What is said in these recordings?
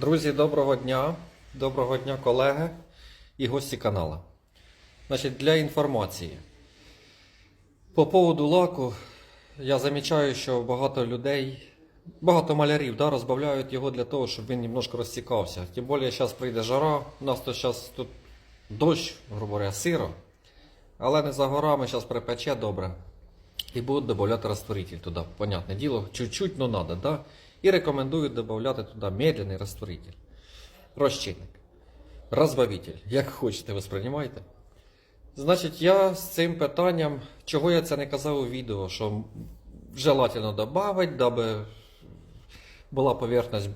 Друзі, доброго дня. Доброго дня, колеги і гості каналу. Значить, для інформації. По поводу лаку, я замічаю, що багато людей, багато малярів да, розбавляють його для того, щоб він немножко розтікався. Тим більше зараз прийде жара, у нас то зараз тут дощ, грубо говоря, сиро. Але не за горами, зараз припече добре. І будуть додавати растворитель туди. Понятне діло, чуть-чуть, но надо, да? І рекомендують додавати туди медленний растворитель. Розчинник. Розбавитель. Як хочете, восприймайте. Значить, я з цим питанням, чого я це не казав у відео, що желательно додати, даби була поверхність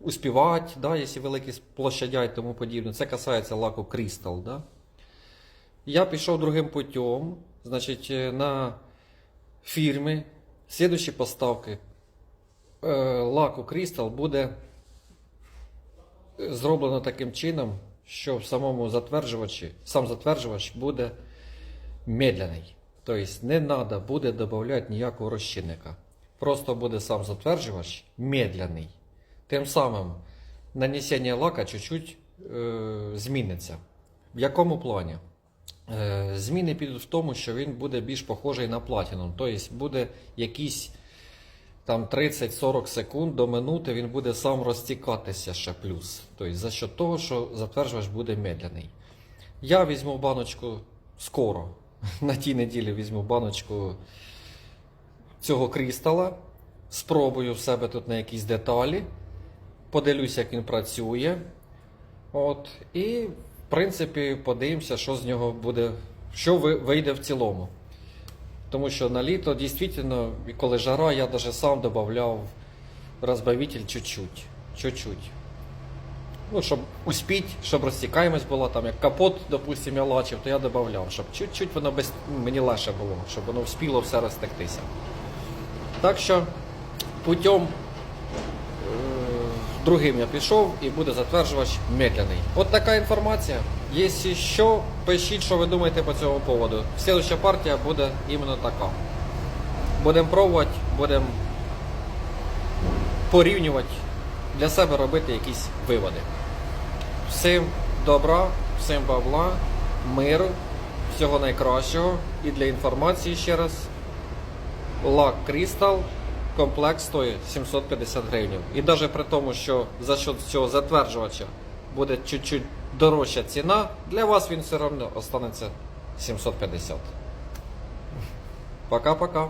успівати, да, якщо великі площадя і тому подібне. Це касається лаку Crystal. Да? Я пішов другим путем, значить, е, на фірми, слідуючі поставки лаку Crystal буде зроблено таким чином, що в самому затверджувачі, сам затверджувач буде медленний. Тобто не треба буде додавати ніякого розчинника. Просто буде сам затверджувач медленний. Тим самим нанесення лака чуть-чуть е, зміниться. В якому плані? Е, Зміни підуть в тому, що він буде більш похожий на платінум. Тобто буде якісь там 30-40 секунд до минути він буде сам розтікатися ще плюс. Тобто за що того, що затверджувач буде медленний. Я візьму баночку скоро. На тій неділі візьму баночку цього крістала, спробую в себе тут на якісь деталі, подивлюсь, як він працює. От, і, в принципі, подивимося, що з нього буде, що вийде в цілому. Тому що на літо дійсно, коли жара, я навіть сам додавав розбавитель чуть-чуть. Чуть-чуть. Ну, щоб успіть, щоб розтікаємость була, там, як капот, допустим, я лачив, то я додавав, щоб чуть-чуть воно без... мені легше було, щоб воно вспіло все розтектися. Так що путем е, другим я пішов і буде затверджувач медленний. От така інформація. Якщо що, пишіть, що ви думаєте по цьому поводу. Слідуща партія буде іменно така. Будемо пробувати, будемо порівнювати, для себе робити якісь виводи. Всім добра, всім бабла, миру, всього найкращого. І для інформації ще раз. Лак Crystal комплект стоїть 750 гривень. І навіть при тому, що за счет цього затверджувача буде чуть-чуть дорожча ціна, для вас він все одно останеться 750. Пока-пока.